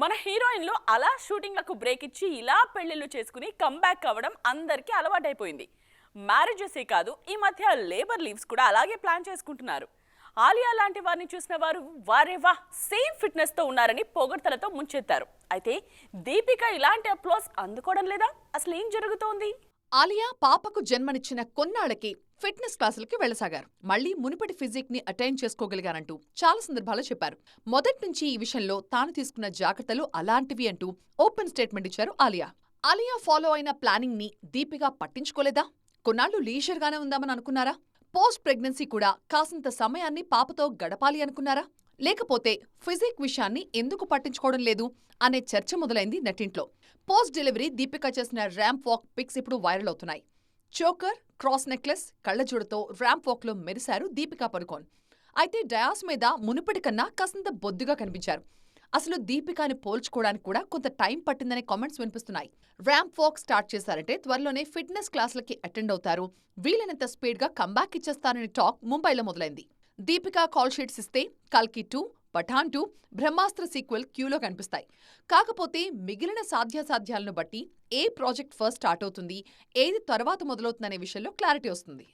మన హీరోయిన్లు అలా షూటింగ్లకు బ్రేక్ ఇచ్చి ఇలా పెళ్ళిళ్ళు చేసుకుని కంబ్యాక్ అవ్వడం అందరికీ అలవాటైపోయింది. మ్యారేజెసే కాదు ఈ మధ్య లేబర్ లీవ్స్ కూడా అలాగే ప్లాన్ చేసుకుంటున్నారు. ఆలియా లాంటి వారిని చూసిన వారు వారే వా సేమ్ ఫిట్నెస్తో ఉన్నారని పొగడ్తలతో ముంచెత్తారు. అయితే దీపిక ఇలాంటి అప్లోస్ అందుకోవడం లేదా? అసలు ఏం జరుగుతోంది? ఆలియా పాపకు జన్మనిచ్చిన కొన్నాళ్ళకి ఫిట్నెస్ క్లాసులకి వెళ్ళసాగారు మళ్ళీ మునుపటి ఫిజిక్ని అటైన్ చేసుకోగలిగారంటూ చాలా సందర్భాల్లో చెప్పారు. మొదటి నుంచి ఈ విషయంలో తాను తీసుకున్న జాగ్రత్తలు అలాంటివి అంటూ ఓపెన్ స్టేట్మెంట్ ఇచ్చారు ఆలియా. ఆలియా ఫాలో అయిన ప్లానింగ్ని దీపిగా పట్టించుకోలేదా? కొన్నాళ్ళు లీజర్ గానే ఉందామని అనుకున్నారా? పోస్ట్ ప్రెగ్నెన్సీ కూడా కాసింత సమయాన్ని పాపతో గడపాలి అనుకున్నారా? లేకపోతే ఫిజిక్ విషయాన్ని ఎందుకు పట్టించుకోవడం లేదు అనే చర్చ మొదలైంది నెట్టింట్లో. పోస్ట్ డెలివరీ దీపిక చేసిన ర్యాంప్ వాక్ పిక్స్ ఇప్పుడు వైరల్ అవుతున్నాయి. చోకర్ క్రాస్ నెక్లెస్ కళ్ళజోడుతో ర్యాంప్ వాక్లో మెరిశారు దీపికా పడుకోన్ అయితే డయాస్ మీద మునుపటి కన్నా కాసింత బొద్దుగా కనిపించారు. అసలు దీపికాని పోల్చుకోవడానికి కూడా కొంత టైం పట్టిందనే కామెంట్స్ వినిపిస్తున్నాయి. ర్యాంప్ వాక్ స్టార్ట్ చేశారంటే త్వరలోనే ఫిట్నెస్ క్లాసులకి అటెండ్ అవుతారు. వీలైనంత స్పీడ్గా కంబ్యాక్ ఇచ్చేస్తారనే టాక్ ముంబైలో మొదలైంది. దీపికా కాల్ షీట్స్ ఇస్తే కల్కి two Pathaan two Brahmastra sequel క్యూలో కనిపిస్తాయి. కాకపోతే మిగిలిన సాధ్యాసాధ్యాలను బట్టి ఏ ప్రాజెక్ట్ ఫస్ట్ స్టార్ట్ అవుతుంది ఏది తర్వాత మొదలవుతుందనే విషయంలో క్లారిటీ వస్తుంది.